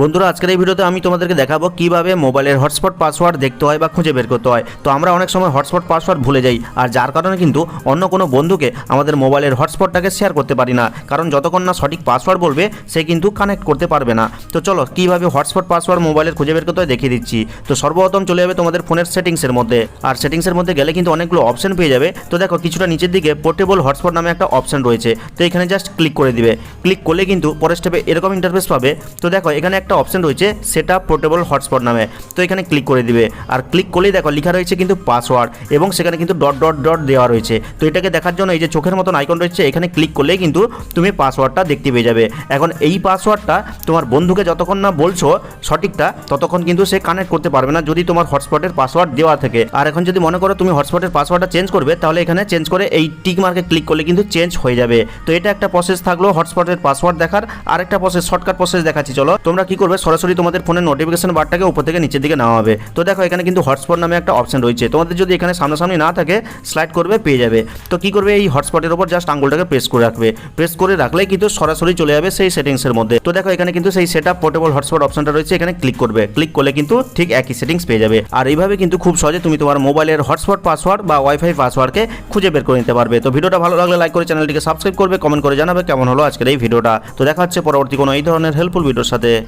বন্ধুরা, আজকের এই ভিডিওতে আমি তোমাদেরকে দেখাবো কীভাবে মোবাইলের হটস্পট পাসওয়ার্ড দেখতে হয় বা খুঁজে বের করতে হয়। তো আমরা অনেক সময় হটস্পট পাসওয়ার্ড ভুলে যাই, আর যার কারণে কিন্তু অন্য কোনো বন্ধুকে আমাদের মোবাইলের হটস্পটটাকে শেয়ার করতে পারি না। কারণ যতক্ষণ না সঠিক পাসওয়ার্ড বলবে, সে কিন্তু কানেক্ট করতে পারবে না। তো চলো, কীভাবে হটস্পট পাসওয়ার্ড মোবাইলের খুঁজে বের করতে হয় দেখিয়ে দিচ্ছি। তো সর্বপ্রথম চলে যাবে তোমাদের ফোনের সেটিংসের মধ্যে। আর সেটিংসের মধ্যে গেলে কিন্তু অনেকগুলো অপশন পেয়ে যাবে। তো দেখো, কিছুটা নিচের দিকে পোর্টেবল হটস্পট নামে একটা অপশন রয়েছে। তো এখানে জাস্ট ক্লিক করে দিবে। ক্লিক করলে কিন্তু পরের স্টেপে এরকম ইন্টারফেস পাবে। তো দেখো, এখানে একটা অপশন রয়েছে, সেটা পোর্টেবল হটস্পট নামে। তো এখানে ক্লিক করে দিবে। আর ক্লিক করলেই দেখো, লেখা রয়েছে কিন্তু পাসওয়ার্ড এবং সেখানে কিন্তু ডট ডট ডট দেওয়া রয়েছে। তো এটাকে দেখার জন্য এই যে চোখের মতন আইকন রয়েছে, এখানে ক্লিক করলেই কিন্তু তুমি পাসওয়ার্ডটা দেখতে পেয়ে যাবে। এখন এই পাসওয়ার্ডটা তোমার বন্ধুকে যতক্ষণ না বলছো সঠিকটা, ততক্ষণ কিন্তু সে কানেক্ট করতে পারবে না যদি তোমার হটস্পটের পাসওয়ার্ড দেওয়া থাকে। আর এখন যদি মনে করো তুমি হটস্পটের পাসওয়ার্ডটা চেঞ্জ করবে, তাহলে এখানে চেঞ্জ করে এই টিক মার্কে ক্লিক করলে কিন্তু চেঞ্জ হয়ে যাবে। তো এটা একটা প্রসেস থাকল হটস্পটের পাসওয়ার্ড দেখার। আর একটা প্রসেস শর্টকাট প্রসেস দেখাচ্ছি, চলো। তোমরা কি করবে? সরাসরি তোমাদের ফোনের নোটিফিকেশন বারটাকে উপর থেকে নিচের দিকে নেওয়া হবে তো দেখো, এখানে কিন্তু হটস্পট নামে একটা অপশন রয়েছে। তোমাদের যদি এখানে সামনাসামনি না থাকে স্লাইড করবে, পেয়ে যাবে। তো কি করবে? এই হটস্পটের উপর জাস্ট আঙ্গুলটাকে প্রেস করে রাখবে। প্রেস করে রাখলেই কিন্তু সরাসরি চলে যাবে সেই সেটিংসের মধ্যে। তো দেখো, এখানে কিন্তু সেই সেট আপ পোর্টেবল হটস্পট অপশনটা রয়েছে। এখানে ক্লিক করবে। ক্লিক করলে কিন্তু ঠিক একই সেটিংস পেয়ে যাবে। আর এইভাবে কিন্তু খুব সহজে তুমি তোমার মোবাইলের হটস্পট পাসওয়ার্ড বা ওয়াইফাই পাসওয়ার্ডকে খুঁজে বের করে নিতে পারবে। তো ভিডিওটা ভালো লাগলে লাইক করে চ্যানেলটিকে সাবস্ক্রাইব করবে কমেন্ট করে জানাবে কেমন হলো আজকের এই ভিডিওটা। তো দেখা হচ্ছে পরবর্তী কোনো এই ধরনের হেল্পফুল ভিডিওর সাথে।